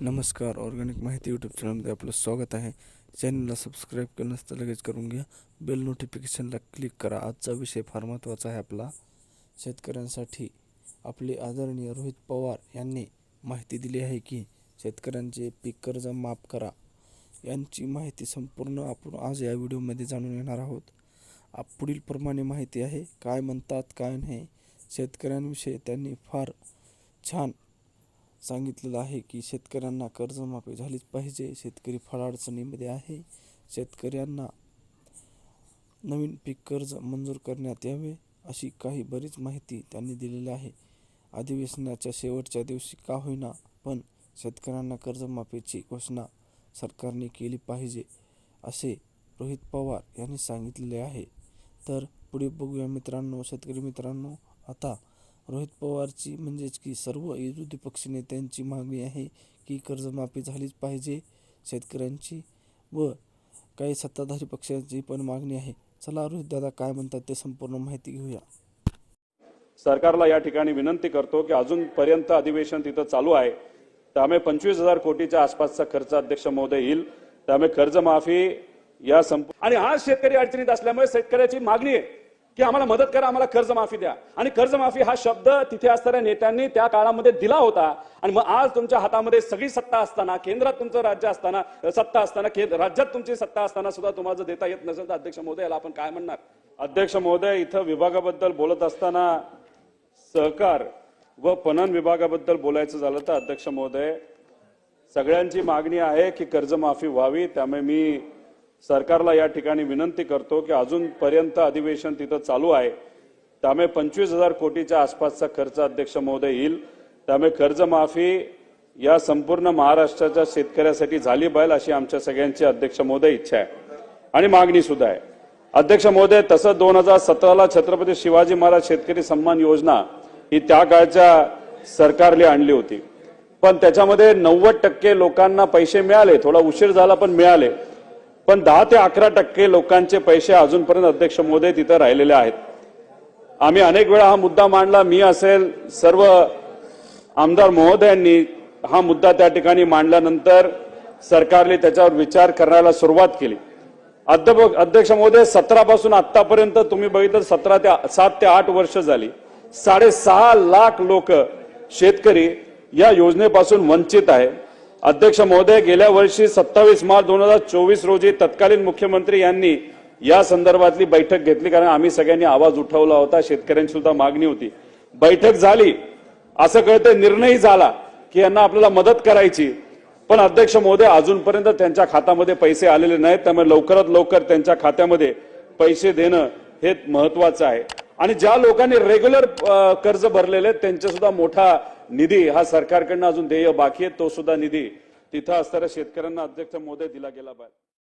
नमस्कार ऑर्गॅनिक माहिती यूट्यूब चॅनलमध्ये आपलं स्वागत आहे. चॅनलला सबस्क्राईब केलं नसतं लगेच करून घ्या. बेल नोटिफिकेशनला क्लिक करा. आजचा विषय फार महत्त्वाचा आहे आपला. शेतकऱ्यांसाठी आपले आदरणीय रोहित पवार यांनी माहिती दिली आहे की शेतकऱ्यांचे पीक कर्ज माफ करा. यांची माहिती संपूर्ण आपण आज या व्हिडिओमध्ये जाणून घेणार आहोत. आप पुढील प्रमाणे माहिती आहे. काय म्हणतात काय नाही. शेतकऱ्यांविषयी त्यांनी फार छान सांगितलेलं आहे की शेतकऱ्यांना कर्जमाफी झालीच पाहिजे. शेतकरी फळाडचणीमध्ये आहे. शेतकऱ्यांना नवीन पीक कर्ज मंजूर करण्यात यावे अशी काही बरीच माहिती त्यांनी दिलेली आहे. अधिवेशनाच्या शेवटच्या दिवशी का होईना पण शेतकऱ्यांना कर्जमाफीची घोषणा सरकारने केली पाहिजे असे रोहित पवार यांनी सांगितलेले आहे. तर पुढे बघूया मित्रांनो शेतकरी मित्रांनो आता रोहित पवारची म्हणजेच की सर्व विरोधी पक्ष नेत्यांची मागणी आहे की कर्जमाफी झालीच पाहिजे शेतकऱ्यांची व काही सत्ताधारी पक्षांची पण मागणी आहे. चला रोहित दादा काय म्हणतात ते संपूर्ण माहिती घेऊया. सरकारला या ठिकाणी विनंती करतो की अजूनपर्यंत अधिवेशन तिथं चालू आहे. त्यामुळे पंचवीस हजार कोटीच्या आसपासचा खर्च अध्यक्ष महोदय येईल. त्यामुळे कर्जमाफी या संप आणि आज शेतकरी अडचणीत असल्यामुळे शेतकऱ्याची मागणी आहे. की आम्हाला मदत करा आम्हाला कर्जमाफी द्या. आणि कर्जमाफी हा शब्द तिथे असणाऱ्या नेत्यांनी त्या काळामध्ये दिला होता. आणि मग आज तुमच्या हातामध्ये सगळी सत्ता असताना केंद्रात तुमचं राज्य असताना सत्ता असताना केंद्र- राज्यात तुमची सत्ता असताना सुद्धा तुम्हाला जर देता येत नसेल तर अध्यक्ष महोदय याला आपण काय म्हणणार? अध्यक्ष महोदय इथं विभागाबद्दल बोलत असताना सहकार व पणन विभागाबद्दल बोलायचं झालं तर अध्यक्ष महोदय सगळ्यांची मागणी आहे की कर्जमाफी व्हावी. त्यामुळे मी सरकारला या ठिकाणी विनंती करतो की अजूनपर्यंत अधिवेशन तिथं चालू आहे. त्यामुळे पंचवीस हजार कोटीच्या आसपासचा खर्च अध्यक्ष महोदय येईल. त्यामुळे कर्जमाफी या संपूर्ण महाराष्ट्राच्या शेतकऱ्यासाठी झाली पाहिजे अशी आमच्या सगळ्यांची अध्यक्ष महोदय इच्छा आहे. आणि मागणी सुद्धा आहे. अध्यक्ष महोदय तसं दोन हजार सतराला छत्रपती शिवाजी महाराज शेतकरी सन्मान योजना ही त्या काळच्या सरकारने आणली होती. पण त्याच्यामध्ये नव्वद टक्के लोकांना पैसे मिळाले. थोडा उशीर झाला पण मिळाले. पण दहा ते अकरा टक्के लोकांचे पैसे अजूनपर्यंत अध्यक्ष महोदय तिथं राहिलेले आहेत. आम्ही अनेक वेळा हा मुद्दा मांडला. मी असेल सर्व आमदार महोदयांनी हा मुद्दा त्या ठिकाणी मांडल्यानंतर सरकारने त्याच्यावर विचार करायला सुरुवात केली. अध्यप- अध्यक्ष महोदय सतरापासून आतापर्यंत तुम्ही बघितलं सतरा ते सात ते आठ वर्ष झाली. साडेसहा लाख लोक शेतकरी या योजनेपासून वंचित आहे. अध्यक्ष महोदय गेल्या वर्षी सत्तावीस मार्च दोन हजार चोवीस रोजी तत्कालीन मुख्यमंत्री यांनी या संदर्भातली बैठक घेतली कारण आम्ही सगळ्यांनी आवाज उठवला होता शेतकऱ्यांची सुद्धा मागणी होती. बैठक झाली. असं कळतं निर्णय झाला की यांना आपल्याला मदत करायची. पण अध्यक्ष महोदय अजूनपर्यंत त्यांच्या खात्यामध्ये पैसे आलेले नाहीत त्यामुळे लवकरात लवकर त्यांच्या खात्यामध्ये पैसे देणं हे महत्वाचं आहे. आणि ज्या लोकांनी रेग्युलर कर्ज भरलेले आहेत त्यांचा सुद्धा मोठा निधी हा सरकारकडनं अजून देय बाकी आहे तो सुद्धा निधी तिथं असणाऱ्या शेतकऱ्यांना अध्यक्ष महोदय दिला गेला पाहिजे.